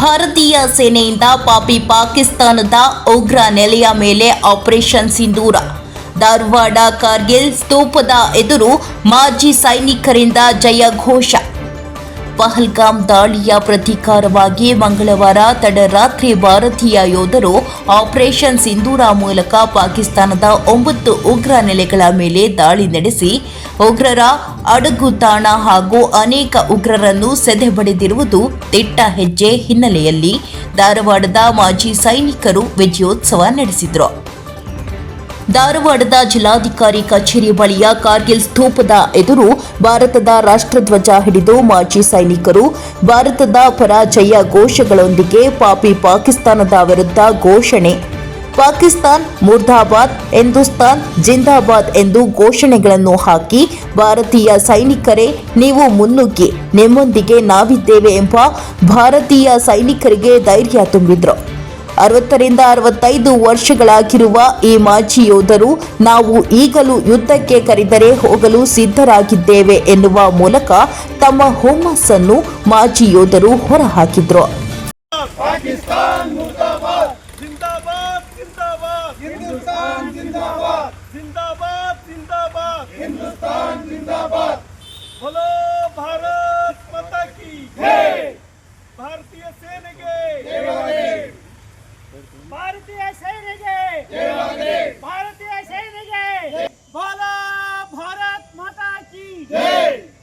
ಭಾರತೀಯ ಸೇನೆಯಿಂದ ಪಾಪಿ ಪಾಕಿಸ್ತಾನದ ಉಗ್ರ ನೆಲೆಯ ಮೇಲೆ ಆಪರೇಷನ್ ಸಿಂಧೂರ. ಧಾರವಾಡ ಕಾರ್ಗಿಲ್ ಸ್ತೂಪದ ಎದುರು ಮಾಜಿ ಸೈನಿಕರಿಂದ ಜಯ ಘೋಷ ಪಹಲ್ಗಾಮ್ ದಾಳಿಯ ಪ್ರತೀಕಾರವಾಗಿ ಮಂಗಳವಾರ ತಡರಾತ್ರಿ ಭಾರತೀಯ ಯೋಧರು ಆಪರೇಷನ್ ಸಿಂಧೂರ ಮೂಲಕ ಪಾಕಿಸ್ತಾನದ ಒಂಬತ್ತು ಉಗ್ರ ನೆಲೆಗಳ ಮೇಲೆ ದಾಳಿ ನಡೆಸಿ, ಉಗ್ರರ ಅಡಗುತಾಣ ಹಾಗೂ ಅನೇಕ ಉಗ್ರರನ್ನು ಸೆದೆಬಡಿದಿರುವುದು ದಿಟ್ಟ ಹೆಜ್ಜೆ ಹಿನ್ನೆಲೆಯಲ್ಲಿ ಧಾರವಾಡದ ಮಾಜಿ ಸೈನಿಕರು ವಿಜಯೋತ್ಸವ ನಡೆಸಿದರು. ಧಾರವಾಡದ ಜಿಲ್ಲಾಧಿಕಾರಿ ಕಚೇರಿ ಬಳಿಯ ಕಾರ್ಗಿಲ್ ಸ್ತೂಪದ ಎದುರು ಭಾರತದ ರಾಷ್ಟ್ರಧ್ವಜ ಹಿಡಿದು ಮಾಜಿ ಸೈನಿಕರು, ಭಾರತದ ಪರಾಜಯ ಘೋಷಗಳೊಂದಿಗೆ ಪಾಪಿ ಪಾಕಿಸ್ತಾನದ ವಿರುದ್ಧ ಘೋಷಣೆ. ಪಾಕಿಸ್ತಾನ್ ಮುರ್ದಾಬಾದ್, ಹಿಂದೂಸ್ತಾನ್ ಜಿಂದಾಬಾದ್ ಎಂದು ಘೋಷಣೆಗಳನ್ನು ಹಾಕಿ ಭಾರತೀಯ ಸೈನಿಕರೇ, ನೀವು ಮುನ್ನುಗ್ಗಿ, ನಿಮ್ಮೊಂದಿಗೆ ನಾವಿದ್ದೇವೆ ಎಂಬ ಭಾರತೀಯ ಸೈನಿಕರಿಗೆ ಧೈರ್ಯ ತುಂಬಿದ್ರು. ಅರವತ್ತರಿಂದ ಅರವತ್ತೈದು ವರ್ಷಗಳಾಗಿರುವ ಈ ಮಾಜಿ ಯೋಧರು ನಾವು ಈಗಲೂ ಯುದ್ಧಕ್ಕೆ ಕರೆದರೆ ಹೋಗಲು ಸಿದ್ಧರಾಗಿದ್ದೇವೆ ಎನ್ನುವ ಮೂಲಕ ತಮ್ಮ ಹೋಮಸ್ಸನ್ನು ಮಾಜಿ ಯೋಧರು ಹೊರಹಾಕಿದ್ರು. ಭಾರತ.